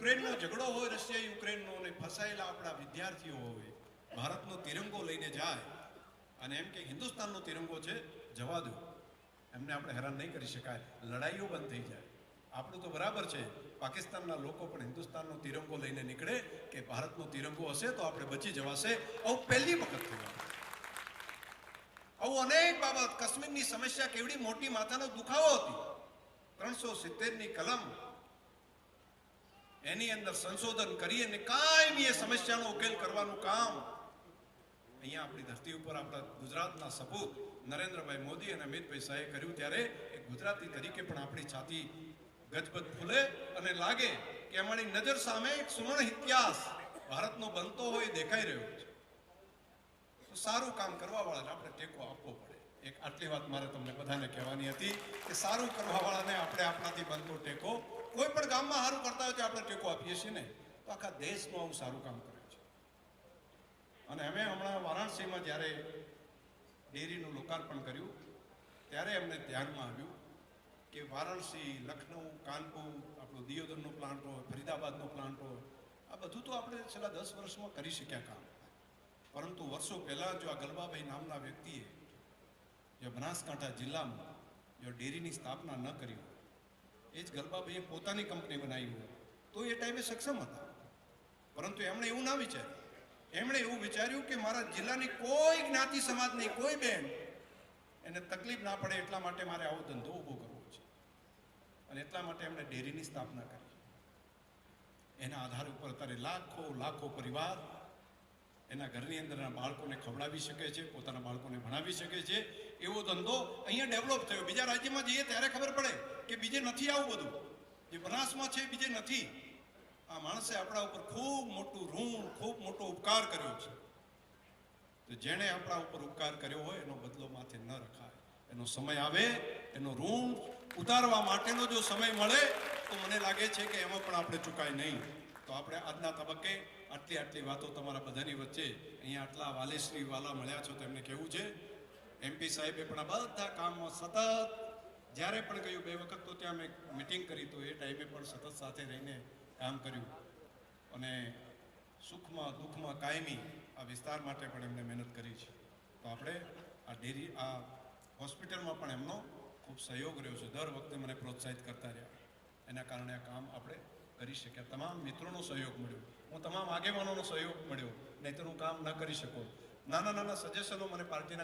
યુક્રેનનો ઝઘડો હોય, રશિયા યુક્રેનનો અને ફસાયેલા આપણા વિદ્યાર્થીઓ હોય, ભારતનો તિરંગો લઈને જાય, અને એમ કે હિન્દુસ્તાનનો તિરંગો છે, જવા દો. એમને આપણે હેરાન નહીં કરી શકાય. લડાઈઓ બંધ થઈ જાય. આપણું તો બરાબર છે. પાકિસ્તાનના લોકો પણ હિન્દુસ્તાનનો તિરંગો લઈને નીકળે કે ભારતનો તિરંગો હશે તો આપણે બચી જવાશે. આવું પહેલી વખત થયું. આવું અનેક બાબત. કાશ્મીરની સમસ્યા કેવડી મોટી માથાનો દુખાવો હતી. ત્રણસો સિત્તેરની કલમ એની અંદર સંશોધન કરી અને કાયમી એ સમસ્યાનો ઉકેલ કરવાનું કામ. અહીંયા આપણી ધરતી ઉપર આપણા ગુજરાતના સપૂત નરેન્દ્રભાઈ મોદી અને અમિતભાઈ શાહે કર્યું ત્યારે એ ગુજરાતી તરીકે પણ આપણી છાતી ગજબજ ફૂલે અને લાગે કે અમારી નજર સામે એક સુવર્ણ ઇતિહાસ ભારતનો બનતો હોય દેખાઈ રહ્યો છે. સારું કામ કરવા વાળાને આપણે ટેકો આપવો પડે. એક આટલી વાત મારે તમને બધાને કહેવાની હતી કે સારું કરવા વાળાને આપણે આપણાથી બનતો ટેકો કોઈ પણ ગામમાં સારું કરતા હોય તો આપણે ટેકો આપીએ છીએ ને. તો આખા દેશમાં આવું સારું કામ કરે છે. અને અમે હમણાં વારાણસીમાં જ્યારે ડેરીનું લોકાર્પણ કર્યું, ત્યારે અમને ધ્યાનમાં આવ્યું કે વારાણસી, લખનઉ, કાનપુર, આપણો દિયોદરનો પ્લાન્ટ હોય, ફરીદાબાદનો પ્લાન્ટ હોય, આ બધું તો આપણે છેલ્લા દસ વર્ષમાં કરી શક્યા કામ. પરંતુ વર્ષો પહેલાં જો આ ગલબાભાઈ નામના વ્યક્તિએ જે બનાસકાંઠા જિલ્લામાં જો ડેરીની સ્થાપના ન કરી હોય એ જ ગરબાભાઈએ પોતાની કંપની બનાવી હોય. તો એ ટાઈમે સક્ષમ હતા. પરંતુ એમણે એવું ના વિચાર્યું. એમણે એવું વિચાર્યું કે મારા જિલ્લાની કોઈ જ્ઞાતિ સમાજની કોઈ બેન એને તકલીફ ના પડે એટલા માટે મારે આવો ધંધો ઊભો કરવો છે. અને એટલા માટે એમણે ડેરીની સ્થાપના કરી. એના આધાર ઉપર અત્યારે લાખો લાખો પરિવાર એના ઘરની અંદરના બાળકોને ખવડાવી શકે છે, પોતાના બાળકોને ભણાવી શકે છે. એવો ધંધો અહીંયા ડેવલપ થયો. બીજા રાજ્યમાં જઈએ ત્યારે ખબર પડે. કે બીજે નથી આવું બધું? જે બનાસમાં છે બીજે નથી. આ માણસે આપણા ઉપર ખૂબ મોટું ઋણ, ખૂબ મોટો ઉપકાર કર્યો છે. તો જેણે આપણા ઉપર ઉપકાર કર્યો હોય, એનો બદલો માથે ન રખાય. એનો સમય આવે, એનો ઋણ ઉતારવા માટેનો જો સમય મળે, તો મને લાગે છે કે એમાં પણ આપણે ચૂકાય નહીં. તો આપણે આજના તબક્કે આટલી આટલી વાતો તમારા બધાની વચ્ચે અહીંયા આટલા વાલેશ્રી વાલા મળ્યા છો તેમને કેવું છે એમપી સાહેબે પણ આ બધા કામમાં સતત જ્યારે પણ કહ્યું, બે વખત તો ત્યાં મેં મિટિંગ કરી, તો એ ટાઈમે પણ સતત સાથે રહીને કામ કર્યું. અને સુખમાં, દુઃખમાં કાયમી આ વિસ્તાર માટે પણ એમણે મહેનત કરી છે. તો આપણે આ ડેરી, આ હોસ્પિટલમાં પણ એમનો ખૂબ સહયોગ રહ્યો છે. દર વખતે મને પ્રોત્સાહિત કરતા રહ્યા. એના કારણે આ કામ આપણે કરી શક્યા. તમામ મિત્રોનો સહયોગ મળ્યો. હું તમામ આગેવાનોનો સહયોગ મળ્યો. નહીંતર હું કામ ન કરી શકું નાના નાના સજેશનો મને પાર્ટીના